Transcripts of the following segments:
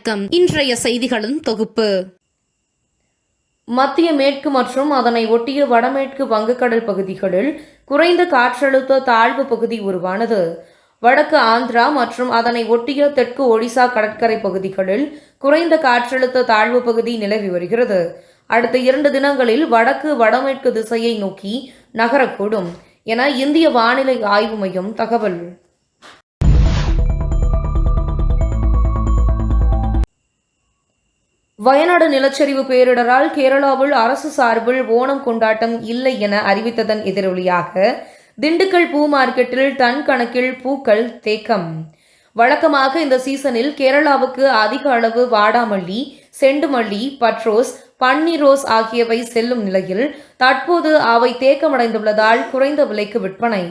வணக்கம். இன்றைய செய்திகளின் தொகுப்பு. மத்திய மேற்கு மற்றும் அதனை ஒட்டிய வடமேற்கு வங்கக்கடல் பகுதிகளில் குறைந்த காற்றழுத்த தாழ்வு பகுதி உருவானது. வடக்கு ஆந்திரா மற்றும் அதனை ஒட்டிய தெற்கு ஒடிசா கடற்கரை பகுதிகளில் குறைந்த காற்றழுத்த தாழ்வு பகுதி நிலவி வருகிறது. அடுத்த இரண்டு தினங்களில் வடக்கு வடமேற்கு திசையை நோக்கி நகரக்கூடும். என இந்திய வானிலை ஆய்வு மையம் தகவல். வயநாடு நிலச்சரிவு பேரிடரால் கேரளாவில் அரசு சார்பில் ஓணம் கொண்டாட்டம் இல்லை என அறிவித்ததன் எதிரொலியாக திண்டுக்கல் பூ மார்க்கெட்டில் டன் கணக்கில் பூக்கள் தேக்கம். வழக்கமாக இந்த சீசனில் கேரளாவுக்கு அதிக அளவு வாடாமல்லி செண்டுமல்லி பட்ரோஸ் பன்னீர் ரோஸ் ஆகியவை செல்லும் நிலையில் தற்போது அவை தேக்கமடைந்துள்ளதால் குறைந்த விலைக்கு விற்பனை.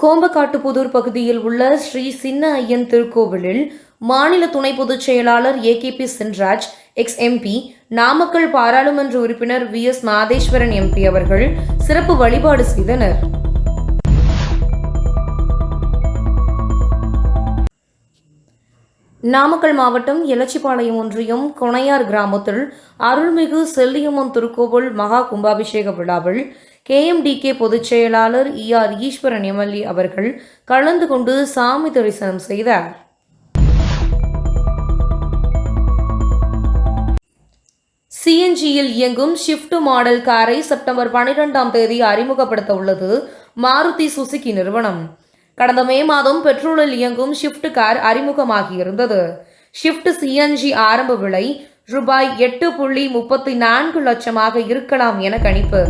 கோம்பக்காட்டுப்புதூர் பகுதியில் உள்ள ஸ்ரீ சின்ன ஐயன் திருக்கோவிலில் மாநில துணை பொதுச் செயலாளர் A K P Chinraj ex MP Namakkal பாராளுமன்ற உறுப்பினர் வி எஸ் மாதேஸ்வரன் எம்பி அவர்கள் சிறப்பு வழிபாடு செய்தனர். நாமக்கல் மாவட்டம் எலச்சிபாளையம் ஒன்றியம் கொணையார் கிராமத்தில் அருள்மிகு செல்லியம்மன் திருக்கோவில் மகா கும்பாபிஷேக விழாவில் கேஎம்டிகே பொதுச் செயலாளர் இ ஆர் ஈஸ்வரன் எம்எல்ஏ அவர்கள் கலந்து கொண்டு சாமி தரிசனம் செய்தார். சிஎன்ஜியில் இயங்கும் ஷிஃப்ட் மாடல் காரை செப்டம்பர் பனிரெண்டாம் தேதி அறிமுகப்படுத்த உள்ளது மாருதி சுசுகி நிறுவனம். கடந்த மே மாதம் பெட்ரோலில் இயங்கும் ஷிஃப்ட் கார் அறிமுகமாகியிருந்தது. ஷிஃப்ட் சிஎன்ஜி ஆரம்ப விலை ரூபாய் எட்டு புள்ளி முப்பத்தி நான்கு லட்சமாக இருக்கலாம் என கணிப்பு.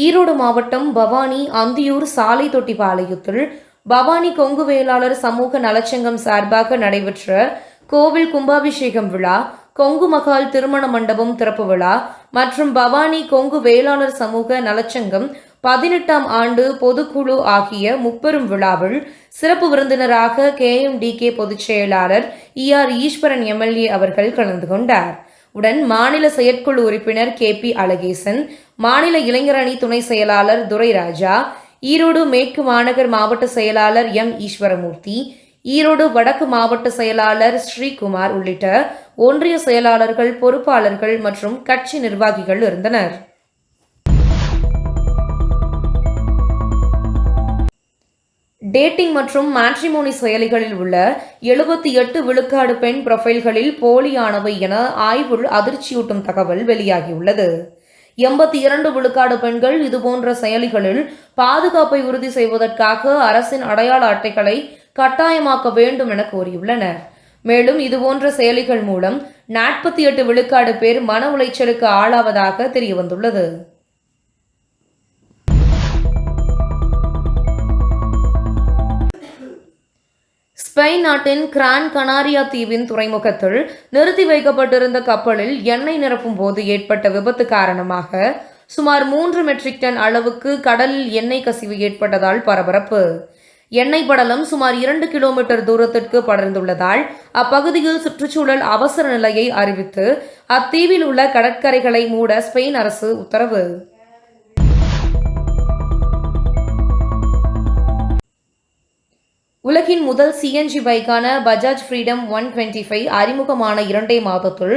ஈரோடு மாவட்டம் பவானி அந்தியூர் சாலை தொட்டிப்பாளையத்தில் பவானி கொங்கு வேளாளர் சமூக நலச்சங்கம் சார்பாக நடைபெற்ற கோவில் கும்பாபிஷேகம் விழா கொங்கு மகால் திருமண மண்டபம் திறப்பு விழா மற்றும் பவானி கொங்கு வேளாளர் சமூக நலச்சங்கம் பதினெட்டாம் ஆண்டு பொதுக்குழு ஆகிய முப்பெரும் விழாவில் சிறப்பு விருந்தினராக கேஎம்டிகே பொதுச் செயலாளர் இ ஆர் ஈஸ்வரன் எம்எல்ஏ அவர்கள் கலந்து கொண்டார். உடன் மாநில செயற்குழு உறுப்பினர் கே பி அழகேசன் மாநில இளைஞரணி துணை செயலாளர் துரைராஜா ஈரோடு மேற்கு மாநகர் மாவட்ட செயலாளர் எம் ஈஸ்வரமூர்த்தி ஈரோடு வடக்கு மாவட்ட செயலாளர் ஸ்ரீகுமார் உள்ளிட்ட ஒன்றிய செயலாளர்கள் பொறுப்பாளர்கள் மற்றும் கட்சி நிர்வாகிகள் இருந்தனர். டேட்டிங் மற்றும் மேட்ரிமோனி செயலிகளில் உள்ள எழுபத்தி எட்டு விழுக்காடு பெண் ப்ரொஃபைல்களில் போலியானவை என ஆய்வுள் அதிர்ச்சியூட்டும் தகவல் வெளியாகியுள்ளது. எண்பத்தி இரண்டு விழுக்காடு பெண்கள் இதுபோன்ற செயலிகளில் பாதுகாப்பை உறுதி செய்வதற்காக அரசின் அடையாள அட்டைகளை கட்டாயமாக்க வேண்டும் என கோரியுள்ளனர். மேலும் இதுபோன்ற செயலிகள் மூலம் நாற்பத்தி எட்டு விழுக்காடு பேர் மன உளைச்சலுக்கு ஆளாவதாக தெரியவந்துள்ளது. ஸ்பெயின் நாட்டின் கிரான் கனாரியா தீவின் துறைமுகத்தில் நிறுத்தி வைக்கப்பட்டிருந்த கப்பலில் எண்ணெய் நிரப்பும் போது ஏற்பட்ட விபத்து காரணமாக சுமார் மூன்று மெட்ரிக் டன் அளவுக்கு கடலில் எண்ணெய் கசிவு ஏற்பட்டதால் பரபரப்பு. எண்ணெய் படலம் சுமார் இரண்டு கிலோமீட்டர் தூரத்திற்கு படர்ந்துள்ளதால் அப்பகுதியில் சுற்றுச்சூழல் அவசர நிலையை அறிவித்து அத்தீவில் உள்ள கடற்கரைகளை மூட ஸ்பெயின் அரசு உத்தரவு. உலகின் முதல் CNG பைக்கான Bajaj Freedom one twenty five அறிமுகமான இரண்டே மாதத்துள்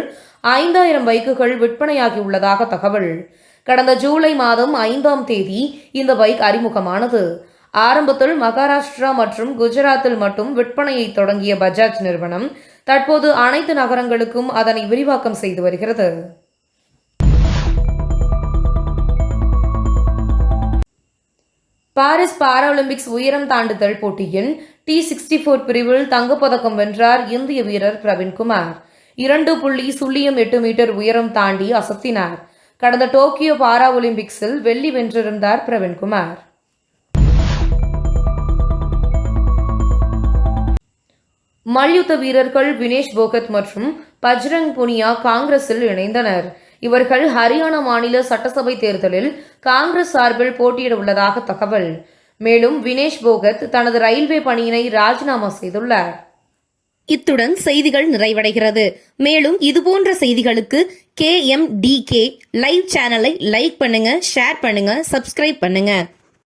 ஐந்தாயிரம் பைக்குகள் விற்பனையாகியுள்ளதாக தகவல். கடந்த ஜூலை மாதம் ஐந்தாம் தேதி இந்த பைக் அறிமுகமானது. ஆரம்பத்தில் மகாராஷ்டிரா மற்றும் குஜராத்தில் மட்டும் விற்பனையை தொடங்கிய பஜாஜ் நிறுவனம் தற்போது அனைத்து நகரங்களுக்கும் அதனை விரிவாக்கம் செய்து வருகிறது. பாரிஸ் பாராலிம்பிக்ஸ் உயரம் தாண்டுதல் போட்டியில் டி சிக்ஸ்டி ஃபோர் பிரிவில் தங்கப்பதக்கம் வென்றார் இந்திய வீரர் பிரவீன்குமார். இரண்டு புள்ளி சுள்ளியம் எட்டு மீட்டர் உயரம் தாண்டி அசத்தினார். கடந்த டோக்கியோ பாரா ஒலிம்பிக்ஸில் வெள்ளி வென்றிருந்தார் பிரவீன்குமார். மல்யுத்த வீரர்கள் வினேஷ் போகத் மற்றும் பஜ்ரங் புனியா காங்கிரஸில் இணைந்தனர். இவர்கள் ஹரியானா மாநில சட்டசபை தேர்தலில் காங்கிரஸ் சார்பில் போட்டியிட உள்ளதாக தகவல். மேலும் வினேஷ் போகத் தனது ரயில்வே பணியினை ராஜினாமா செய்துள்ளார். இத்துடன் செய்திகள் நிறைவடைகிறது. மேலும் இதுபோன்ற செய்திகளுக்கு K M T K live சேனலை லைக் பண்ணுங்க ஷேர் பண்ணுங்க சப்ஸ்கிரைப் பண்ணுங்க.